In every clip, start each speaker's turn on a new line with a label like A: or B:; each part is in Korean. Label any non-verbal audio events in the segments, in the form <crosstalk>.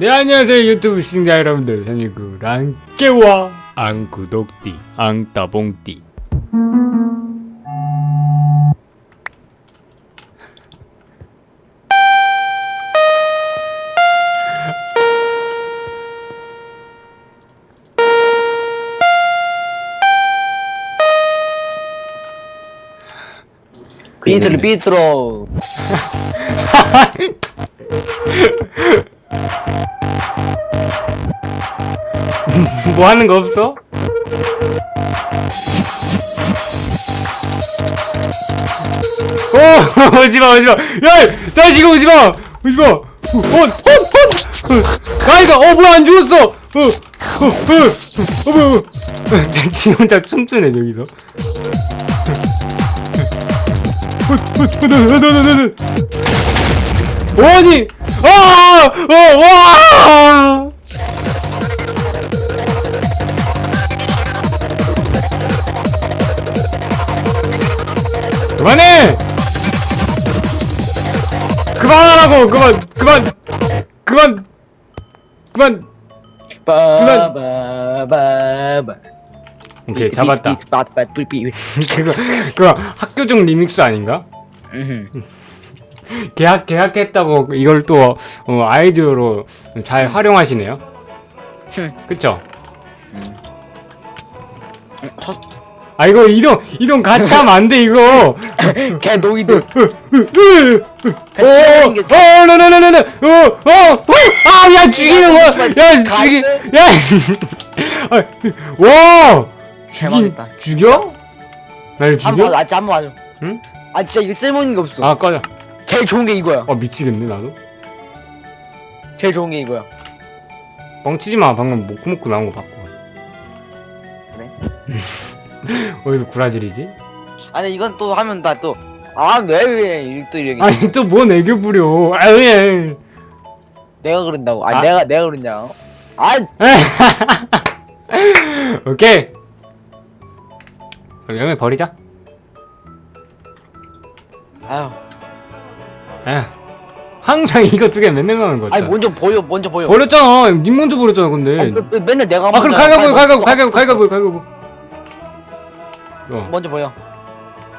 A: 네 안녕하세요. 유튜브 시청자 여러분들. 삼육구 랑깨와 앙구독띠 앙따봉띠.
B: 비트로 비트로 <laughs> <laughs>
A: 뭐 하는 거 없어? 오 오지마 오지마 야자 지금 오지마 오지마 어 어어어 가이가 어 뭐야 안 죽었어 어 어 어 어 뭐야 뭐야 지 혼자 춤추네 저기서 아니 아 어 와 그만해! 그만하라고! 그만! 그만! 그만! 그만!
B: 빠바바바
A: 오케이 잡았다 <laughs> 그거 그거 학교종 리믹스 아닌가? 계약 계약했다고 이걸 또 어, 아이디어로 잘 활용하시네요 그쵸? 아 이거 이동 이동 같이 하면 안 돼 이거 <laughs>
B: 걔 노이드
A: 어,
B: 하는 게
A: 어, 나나나나나, 어, 어, 어, 아, 야 죽이는 거야, 야 죽이, 야, <laughs> 아, 와,
B: 대박이다.
A: 죽여? 날
B: 한번
A: 죽여?
B: 맞아 한번 맞아
A: 응?
B: 아 진짜 이거 쓸모있는 게 없어
A: 아 꺼져.
B: 제일 좋은 게 이거야
A: 아 미치겠네 나도.
B: 제일 좋은 게 이거야
A: 뻥치지 마. 방금 목 먹고 나온 거 봤고.
B: 그래? <laughs>
A: 어디서 구라질이지?
B: 아니 이건 또 하면 나 또 아 왜왜또 이렇게
A: 아니 또 뭔 애교 부려? 아 왜?
B: 내가 그런다고 아,
A: 아.
B: 내가 내가 그랬냐 아 <laughs>
A: 오케이. 그럼 영애 버리자.
B: 아유
A: 아, 항상 이거 두 개 맨날 나오는 거
B: 아니. 먼저 보여 먼저 보여
A: 버렸잖아. 님 먼저 버렸잖아. 근데.
B: 아, 그, 그, 맨날 내가
A: 아 그럼 갈가보
B: 어,
A: 갈가보 갈가보 갈가보 어
B: 먼저 보여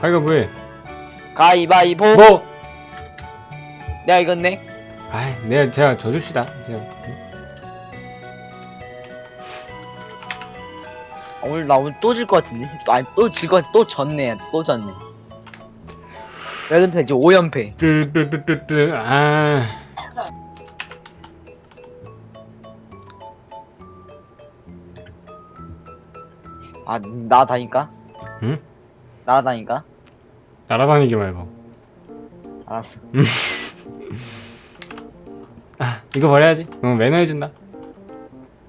A: 갈가보 해
B: 가위바위보
A: 뭐?
B: 내가 이겼네
A: 아이 내가 제가 져줍시다 제가
B: 아, 오늘 나 오늘 또 질 것 같은데? 또, 아니 또 질 것 같아 또 졌네 또 졌네 몇 연패지 5연패
A: 뜨뜨뜨뜨뜨
B: 아아 날아다니까?
A: 응?
B: 날아다니까?
A: 날아다니기 말고
B: 알았어
A: 아 이거 버려야지 어 매너 해준다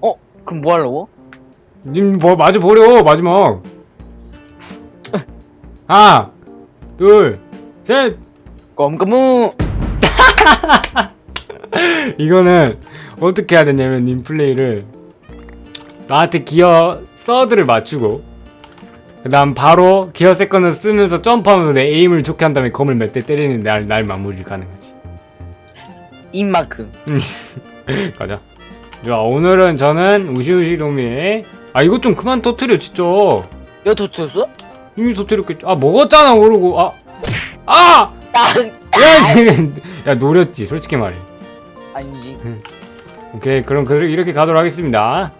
B: 어? 그럼 뭐 하려고?
A: 님 뭐 마주 버려 마지막 <laughs> 하나 둘 셋!
B: 껌껌무 <laughs>
A: 이거는 어떻게 해야 되냐면 님 플레이를 나한테 기어 서드를 맞추고 그 다음 바로 기어 세컨을 쓰면서 점프하면서 내 에임을 좋게 한 다음에 검을 몇 대 때리는 날, 날 마무리를 가능하지.
B: 입마크 <laughs>
A: 가자. 자 오늘은 저는 우시우시로미의 아 이것 좀 그만 터트려 진짜.
B: 이거 도트였어?
A: 이미 터트렸겠죠 아 먹었잖아 모르고. 아 아!
B: 딱!
A: 야, 지금 야 노렸지 솔직히 말해
B: 아니지
A: 오케이 그럼 그 이렇게 가도록 하겠습니다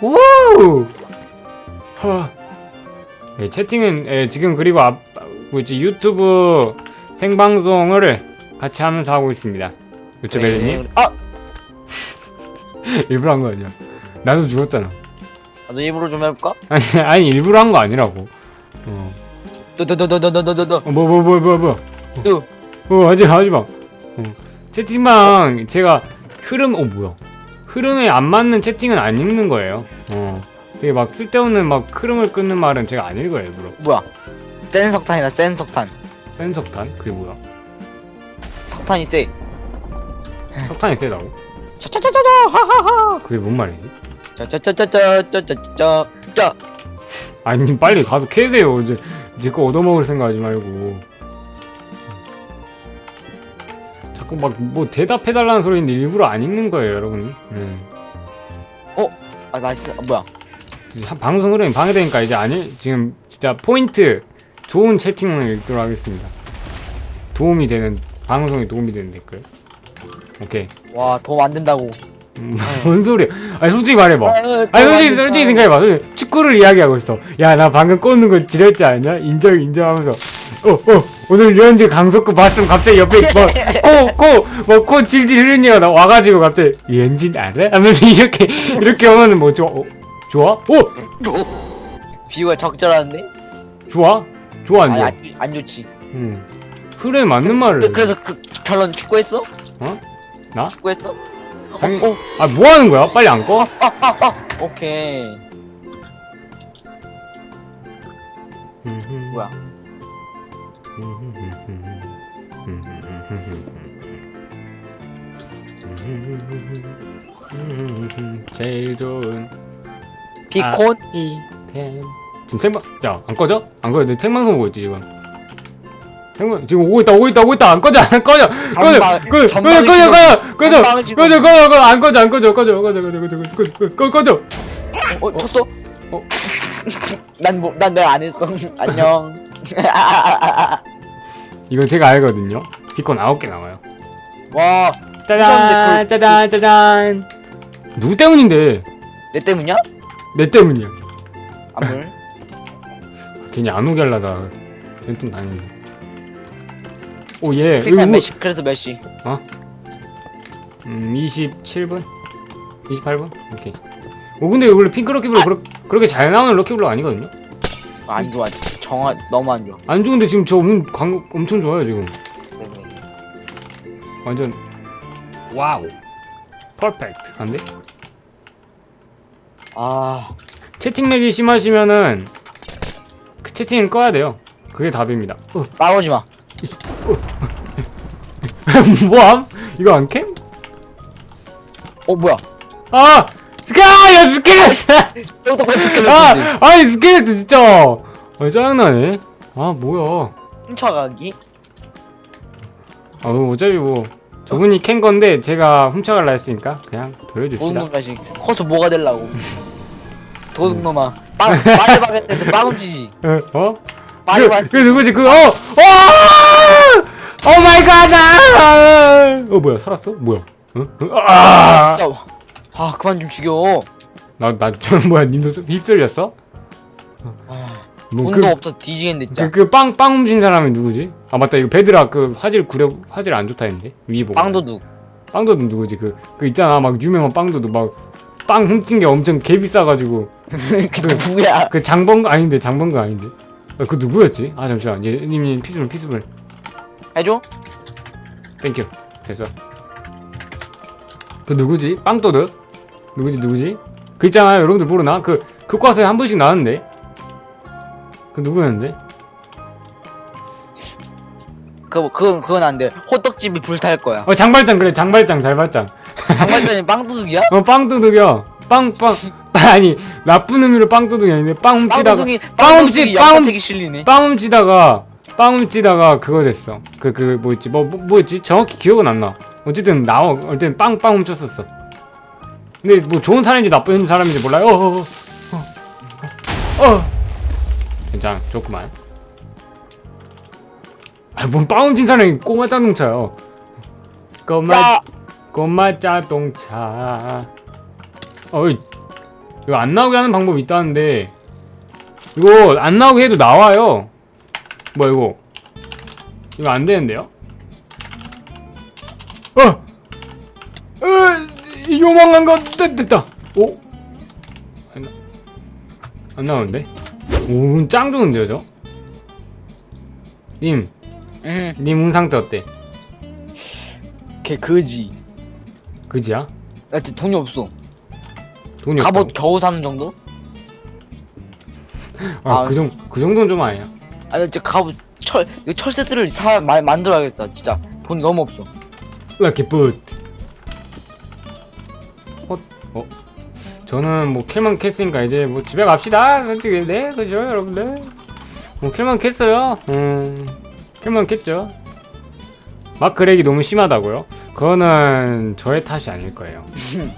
A: 우 허. 네, 채팅은 예, 지금 그리고 앞 뭐지 유튜브 생방송을 같이 하면서 하고 있습니다 유튜브
B: 그래,
A: 님
B: 그래. 아! <laughs>
A: 일부러 한 거 아니야 나도 죽었잖아
B: 나도 입으로 좀 해볼까?
A: 아니 아니 일부러 한 거 아니라고 어.
B: 또또또또또또또또
A: 어, 뭐, 뭐, 뭐, 뭐, 뭐.
B: 또
A: 어, 하지 마, 하지 마. 어. 채팅방, 제가 흐름, 어, 뭐야. 흐름에 안 맞는 채팅은 안 읽는 거예요. 어. 되게 막 쓸데없는 막 흐름을 끊는 말은 제가 안 읽어요, 일부러.
B: 뭐야 센 석탄이다 센 석탄
A: 센 석탄? 그게 뭐야?
B: 석탄이 세
A: 석탄이 세다고?
B: 차차차차차 하하하
A: 그게 뭔 말이지?
B: 짜짜짜짜짜짜짜짜
A: 아니, 님 빨리 가서 캐세요. 이제, 제거 얻어먹을 생각 하지 말고. 자꾸 막 뭐 대답해달라는 소리인데 일부러 안 읽는 거예요 여러분. 음.
B: 아 나이스 아, 뭐야?
A: 하- 방송 흐름이 방해되니까 이제 아니 지금 진짜 포인트 좋은 채팅을 읽도록 하겠습니다. 도움이 되는 방송에 도움이 되는 댓글. 오케이.
B: 와 도움 안 된다고.
A: 음, <laughs> 뭔 소리야 아니 솔직히 말해봐
B: 아유,
A: 아니
B: 도움 안
A: 솔직히. 솔직히 생각해봐 솔직히 축구를 이야기하고 있어 야 나 방금 꽂는 거 지렸지 않냐 인정 인정하면서 어 어 오늘 류현진 강석구 봤으면 갑자기 옆에 <laughs> 뭐코코뭐코 질질 흐르는 얘가 나 와가지고 갑자기 류현진 알아? 하면서 이렇게 이렇게 오면은 뭐 좋아 어, 좋아? 오
B: 비유가 적절한데
A: 좋아? 좋아 안
B: 아니
A: 좋아?
B: 안, 안 좋지
A: 응 흐름에 맞는 말을
B: 그, 그래서 그 결론 축구했어
A: 어? 나?
B: 축구했어
A: 당연-
B: 어, 어,
A: 아 뭐 하는 거야? 빨리 안 꺼?
B: 아, 아, 아. 오케이. 뭐야?
A: 제일 좋은
B: 비콘?
A: 이템. 지금 생방 야안 꺼져? 안 꺼져? 내 생방송 보고 있지 지금 생방 지금 오고 있다 오고 있다 오고 있다 안 꺼져 안 꺼져 꺼져
B: 전방-
A: 꺼져 꺼져 꺼져
B: 지금-
A: 꺼져 꺼져
B: 전방을 지금-
A: 꺼져 꺼져 꺼져 안 꺼져 안 꺼져 꺼져 꺼져 꺼져 꺼져 꺼져 꺼져 꺼져 꺼져
B: 어 쳤어
A: 어?
B: 난 뭐 난 내가 안 했어 안녕
A: 이건 제가 알거든요 비콘 9개 나와요
B: 와
A: 짜잔
B: 무서운데
A: 짜잔 짜잔 누구 때문인데
B: 내 때문이야?
A: 내 때문이야
B: 안물
A: 괜히 안 오게 하려다 좀 다니네 오예.
B: 킬타임 몇 시? 그래서 몇 시?
A: 음 27분? 28분? 오케이. 오 근데 원래 핑크 럭키블럭 그렇, 그렇게 잘 나오는 럭키블럭 아니거든요?
B: 아, 안 좋아. 정화 너무 안 좋아.
A: 안 좋은데 지금 저 음, 광고 엄청 좋아요 지금. 완전 와우. 퍼펙트. 한데?
B: 아.
A: 채팅렉이 심하시면은 그 채팅을 꺼야 돼요. 그게 답입니다. 어,
B: 나오지 마 <laughs>
A: 뭐함? 이거 안 캠?
B: 어 뭐야
A: 아! 스카 야 스켈레트!
B: 똑똑한 스킬을
A: 아! <laughs> 아니 스켈레트 진짜! 아 짜증나네 아 뭐야
B: 훔쳐가기
A: 아뭐 어차피 뭐 저분이 캔 건데 제가 훔쳐갈라 했으니까 그냥 돌려줍시다
B: 도둑놈까지 커서 뭐가 될라고 <laughs> 도둑놈아 빵 파리바게트에서 빵 훔치지
A: 어? 어? 그, 그 누구지 그 어! 어! 오 마이 갓! 아! 어 뭐야 살았어? 뭐야? 어? 어? 아!
B: 진짜 아 그만 좀 죽여
A: 나나저 뭐야 님도 소- 휩쓸렸어?
B: 아,
A: 뭐
B: 돈도
A: 그,
B: 없어 뒤지겠네 진짜
A: 그, 그 빵, 빵 훔친 사람이 누구지? 아 맞다 이거 베드라 그 화질 구려 화질 안 좋다 했는데 위 보고
B: 빵도둑
A: 빵도둑 누구지 그 그 있잖아 막 유명한 빵도둑 막 빵 훔친 게 엄청 개 비싸가지고 <laughs>
B: 그 누구야
A: 그 장본가 아닌데 장본가 아닌데 아, 그 누구였지? 아 잠시만. 얘님 피스물 피스물.
B: 해줘
A: 땡큐 됐어. 그 누구지? 빵도둑 누구지 누구지? 그 있잖아요. 여러분들 모르나? 그 교과서에 한 번씩 나왔는데. 그 누구였는데?
B: 그 그건 그건 안 돼. 호떡집이 불탈 거야.
A: 어 장발장 그래. 장발장 장발장
B: 장발장이 빵도둑이야? <laughs>
A: 어 빵도둑이야 빵빵. <laughs> 아니 나쁜 의미로 빵도둑이 아닌데 빵 훔치다가
B: 빵도둑이
A: 빵
B: 빵도둑이
A: 훔치- 빵
B: 양파책이 실리네.
A: 빵 훔치다가 빵 훔치다가 그거 됐어. 그 그 뭐였지? 뭐, 뭐 뭐였지? 정확히 기억은 안나. 어쨌든 나와 어쨌든 빵빵 훔쳤었어. 근데 뭐 좋은 사람인지 나쁜 사람인지 몰라요? 어어어 어, 어, 어. 괜찮아. 좋구만. 아뭔빵 훔친 사람이 꼬마 자동차요? 꼬마
B: 야.
A: 꼬마 자동차 어이 이거 안 나오게 하는 방법이 있다는데 이거 안 나오게 해도 나와요 뭐야 이거 이거 안 되는데요? 어! 어! 요망한 거 됐, 됐다 오? 안, 나, 안 나오는데? 오, 짱 좋은데요 저? 님,
B: 응,
A: 님 운상태 어때?
B: 걔 그지.
A: 그지야?
B: 나 진짜 돈이 없어.
A: 돈이
B: 갑옷
A: 없다고?
B: 겨우 사는 정도?
A: 아,
B: 아,
A: 그, 정, 그 정도는 좀 아니야
B: 아니 진짜 갑옷 철 이거 철 세트를 사 마, 만들어야겠다. 진짜 돈 너무 없어.
A: 럭키 붓. 어? 어? 저는 뭐 킬만 캤으니까 이제 뭐 집에 갑시다. 솔직히 네 그죠 여러분들. 뭐 킬만 캤어요. 음 킬만 캤죠. 마크 렉이 너무 심하다고요? 그거는 저의 탓이 아닐 거예요.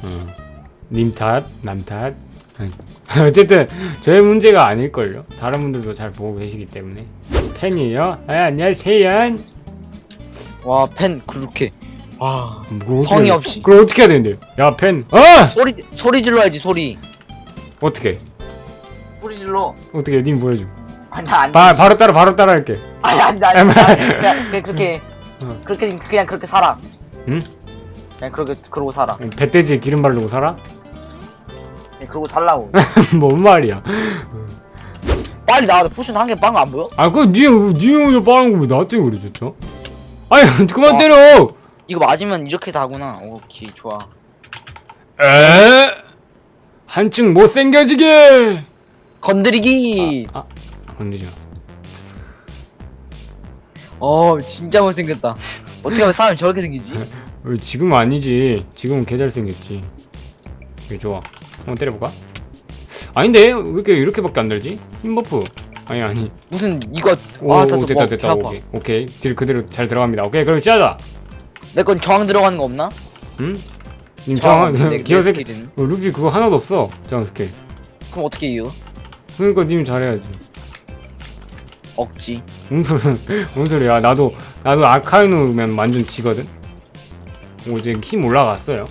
A: 어. <laughs> 님 탓, 남 탓. 어쨌든 저의 문제가 아닐걸요. 다른 분들도 잘 보고 계시기 때문에. 팬이에요? 아, 안녕하세요.
B: 와펜 그렇게
A: 와뭐 어떻게
B: 성의
A: 돼?
B: 없이.
A: 그럼 어떻게 해야 되는데요? 야, 팬. 아!
B: 소리 소리 질러야지 소리
A: 어떻게?
B: 소리 질러
A: 어떻게 해? 님 보여줘.
B: 아니 안
A: 바, 바로 따라 바로 따라 할게.
B: 아니 안돼 안돼 그냥, 그렇게
A: 어.
B: 그렇게 그냥 그렇게 살아
A: 응?
B: 그냥 그렇게 그러고 살아
A: 배돼지에 기름 바르고 살아?
B: 그러고 살라고 <laughs>
A: 뭔 말이야?
B: 빨리 나와 포션 한개 빵 안 보여?
A: 아, 그니 니 혼자 빠른 거왜 나한테 그래, 진짜? 아니, <laughs> 그만
B: 와.
A: 때려!
B: 이거 맞으면 이렇게 다구나 오케이 좋아
A: 에? 한층 못생겨지게!
B: 건드리기
A: 아, 건드지 마.
B: 어 진짜 못생겼다 어떻게 하면 사람이 저렇게 생기지? <laughs>
A: 어, 지금은 아니지. 지금은 개 잘 생겼지. 이게 좋아. 한번 때려볼까? 아닌데? 왜 이렇게, 이렇게밖에 안 들지? 힘 버프. 아니, 아니.
B: 무슨 이거
A: 오,
B: 아
A: 됐다,
B: 뭐,
A: 됐다.
B: 배 아파.
A: 오케이. 오케이. 딜 그대로 잘 들어갑니다. 오케이, 그럼 시작하자.
B: 내 건 저항 들어가는 거 없나?
A: 응? 님
B: 저항 <laughs> 내- 내
A: 기어색, 어, 루비 그거 하나도 없어. 저항 스킬.
B: 그럼 어떻게 이겨?
A: 그러니까 님 잘해야지.
B: 억지
A: 뭔 소리야? 뭔 소리야? 나도 나도 아카이누면 완전 지거든. 오 이제 힘 올라갔어요.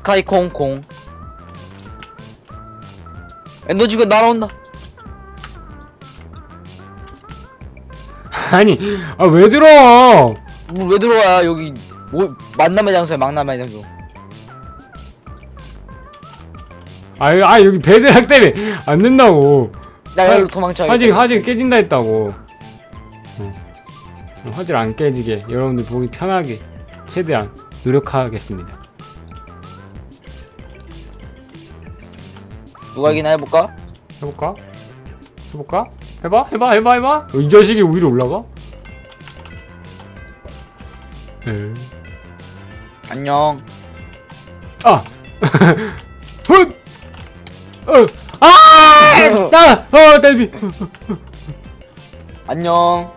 B: 스카이 콩콩 에너지가 날아온다 <laughs>
A: 아니 아 왜 들어?
B: 뭐, 왜 들어와 여기 뭐 만남의 장소야 만남의 장소
A: 아, 아 여기 배드락 때문에 안 된다고.
B: 나
A: 화-
B: 여기로 도망쳐야겠다
A: 화질 화질 깨진다 했다고. 어. 화질 안 깨지게 여러분들 보기 편하게 최대한 노력하겠습니다.
B: 누가 이기나 해볼까?
A: 해볼까? 해볼까? 해봐 해봐 해봐 해봐. 어, 이 자식이 위로 올라가? 에.
B: 안녕
A: 아! <laughs> 훗! 어! 아! <laughs> 나! 어, 딸비!
B: 안녕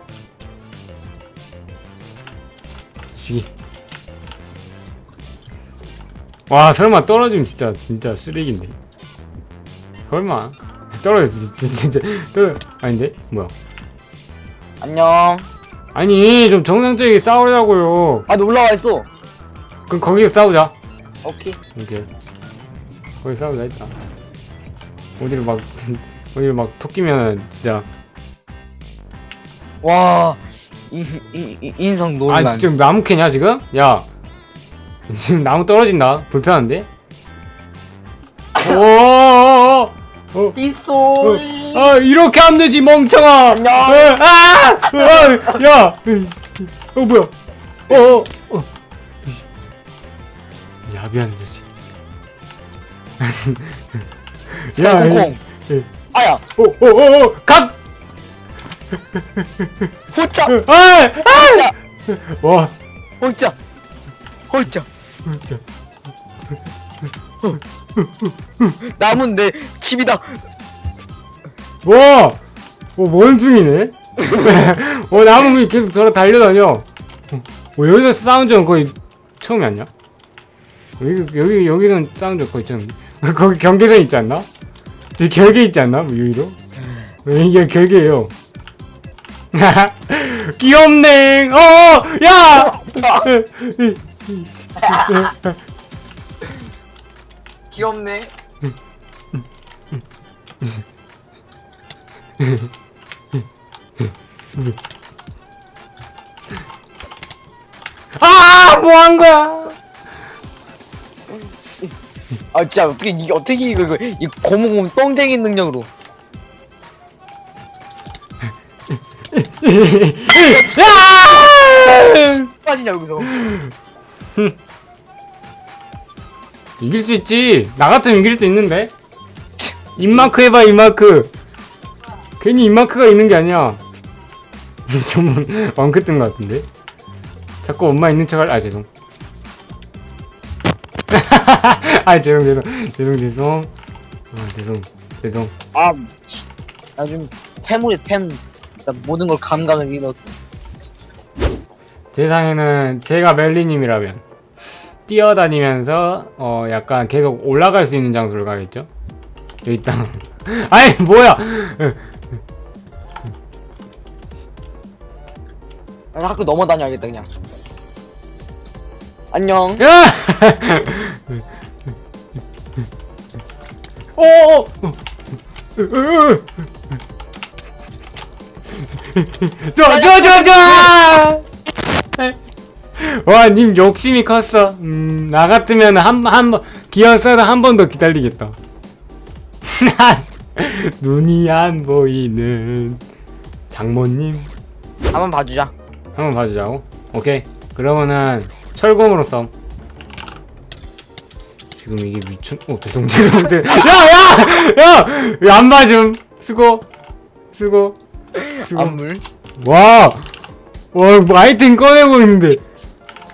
A: 시. 와, 설마 떨어지면 진짜, 진짜 쓰레기인데. 설마. 떨어졌어, 진짜, 진짜. 떨어, 아닌데? 뭐야.
B: 안녕
A: 아니, 좀 정상적이게 싸우자고요.
B: 아너 올라와 있어
A: 그럼 거기서 싸우자.
B: 오케이
A: 오케이. 거기 싸우자, 했다. 어디를 막, <laughs> 어디를 막 토끼면 진짜.
B: 와 이, 이, 이, 인성 논란
A: 아 지금 나무 캐냐 지금? 야 지금 나무 떨어진다 불편한데? <laughs> 오 오오오 어,
B: 있어
A: 아 이렇게 하면 되지 멍청아
B: 안녕.
A: 어, 아! 아! 야! 어 뭐야 어 어 어. 이씨. 야비한 자식
B: 스카이 콩콩
A: 예.
B: 아야
A: 오오오오 각!
B: 호짜
A: 아!
B: 호짜
A: 아! 와
B: 호짜 호짜
A: 진짜
B: 남은 내 집이다
A: 와! 어, 원숭이네? 어, 나무 계속 저러 달려다녀. 어, 어, 여기서 싸운 적은 거의 처음이 아니야? 여기, 여기, 여기는 싸운 적 거의 처음. 거기 경계선 있지 않나? 저기 결계 있지 않나? 뭐, 유리로? 어, 이게 결계예요. 귀엽네! 어! 야!
B: 귀엽네
A: 아! 뭐 한 거야?
B: 아 진짜 어떻게 이게 어떻게 이거 이거 이 고무고무 똥쟁이 능력으로
A: 야!
B: 빠지냐 여기서
A: 이길 수 있지. 나 같으면 이길 수 있는데. <laughs> 인마크 해봐, 인마크. 괜히 인마크가 있는 게 아니야. 전문 왕크 뜬 것 같은데. 자꾸 엄마 있는 척할, 아, 죄송. <laughs> 아, 죄송, 죄송. 죄송, 죄송. 아, 죄송, 죄송.
B: 아, 나 지금 태물이 템나 모든 걸 감각을 잃었어.
A: 세상에는 제가 멜리님이라면 뛰어다니면서 어 약간 계속 올라갈 수 있는 장소를 가겠죠? 여기 있다. <laughs> 아니 뭐야?
B: 나 자꾸 넘어다녀야겠다 그냥. 안녕.
A: 야! 오! <laughs> 오! 좋아 좋아 좋아 좋아! <laughs> 와, 님 욕심이 컸어. 음, 나 같으면 한, 한 번, 기어 써도 한 번 더 기다리겠다. <laughs> 눈이 안 보이는 장모님.
B: 한번 봐주자.
A: 한 번 봐주자고. 오케이. 그러면은 철검으로 썸. 지금 이게 미친. 어 죄송 죄송 죄송. 야야 <laughs> 야! 야, 안 맞음. 수고 수고 수고.
B: 안물.
A: 와. 와, 뭐 아이템 꺼내고 있는데.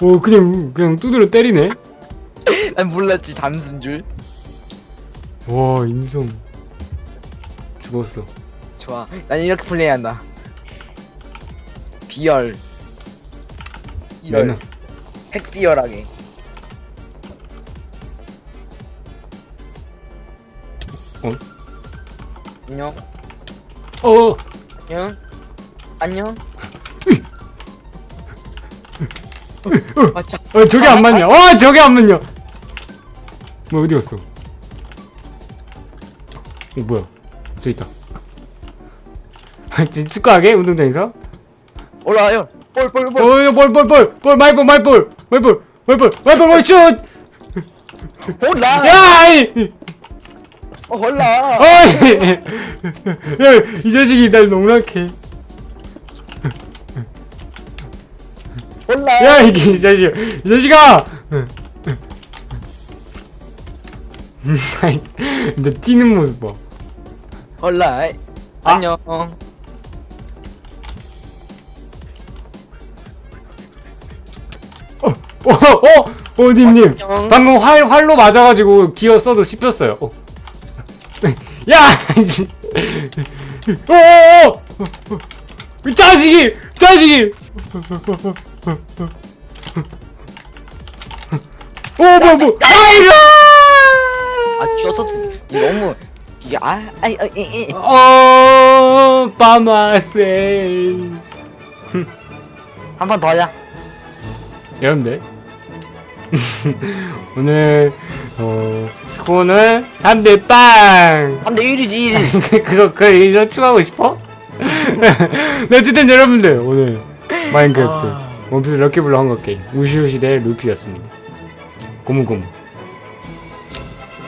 A: 어 그냥 그냥 두드려 때리네.
B: 난 몰랐지 잠수인 줄.
A: 와 인성. 죽었어.
B: 좋아. 난 이렇게 플레이한다. 비열. 이열. 핵비열하게.
A: 어?
B: 안녕.
A: 어.
B: 안녕. 안녕. 아, 자,
A: 어 저게 안 맞냐? 와 저게 안 맞냐? 뭐 어디 갔어? 어 뭐야? 저 있다. <laughs> 지금 축구하게 운동장에서?
B: 올라와요. 볼, 볼, 볼.
A: 어 볼 볼 볼 볼 마이볼 마이볼 마이볼 마이볼 마이볼 마이 슛!
B: 올라.
A: 야! 아이!
B: 어, 올라.
A: 어이! <laughs> 야 이 자식이 날 농락해.
B: 올라.
A: 야 이게 이 자식 이 자식아! <laughs> 아이, 근데 튀는 모습 봐.
B: 올라.
A: 아.
B: 안녕.
A: 어, 어, 어, 어, 님님.
B: 안녕.
A: 방금 활, 활로 맞아가지고 기어 써도 씹혔어요. 어. <laughs> 야! 이- 어, 어, 어, 어, 이 자식이! 자식이! 어, 뭐, 뭐, 아이고!
B: 아, 쥐어서 너무 이게 아, 아이, 아, 이, 이.
A: 어, 빠마세.
B: 한번 더야.
A: 여러분들 오늘 어 스코어는 3대 빵
B: 3대 1이지 1.
A: 그거 그거 이거 추가하고 싶어? <laughs> 네 어쨌든 여러분들 오늘 마인크래프트
B: 아.
A: 원피스 럭키블루 한거 게임. 우시우시 대 루피였습니다. 고무고무.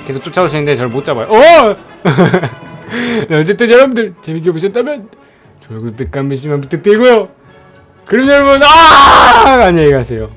A: 계속 쫓아오시는데 저를 못 잡아요. 어! 네, <laughs> 어쨌든 여러분들 재밌게 보셨다면 좋아요 구독 한 번씩만 부탁드리고요. 그럼 여러분 아! 안녕히 가세요